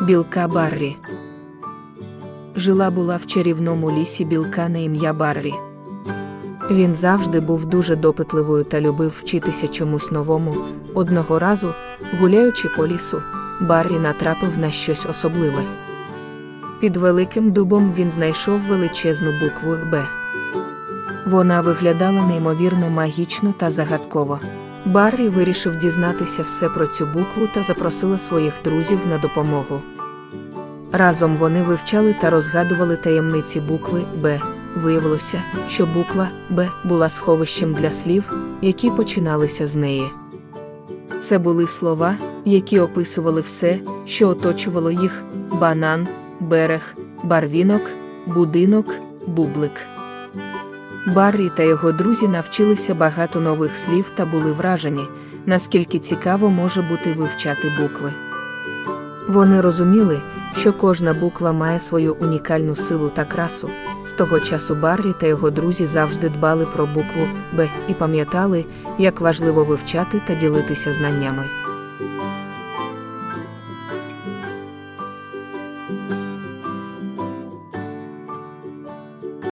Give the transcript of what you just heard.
Білка Баррі. Жила була в чарівному лісі білка на ім'я Баррі. Він завжди був дуже допитливою та любив вчитися чомусь новому. Одного разу, гуляючи по лісу, Баррі натрапив на щось особливе. Під великим дубом він знайшов величезну букву Б. Вона виглядала неймовірно магічно та загадково. Баррі вирішив дізнатися все про цю букву та запросила своїх друзів на допомогу. Разом вони вивчали та розгадували таємниці букви Б. Виявилося, що буква Б була сховищем для слів, які починалися з неї. Це були слова, які описували все, що оточувало їх: банан, берег, барвінок, будинок, бублик. Баррі та його друзі навчилися багато нових слів та були вражені, наскільки цікаво може бути вивчати букви. Вони розуміли, що кожна буква має свою унікальну силу та красу. З того часу Баррі та його друзі завжди дбали про букву Б і пам'ятали, як важливо вивчати та ділитися знаннями.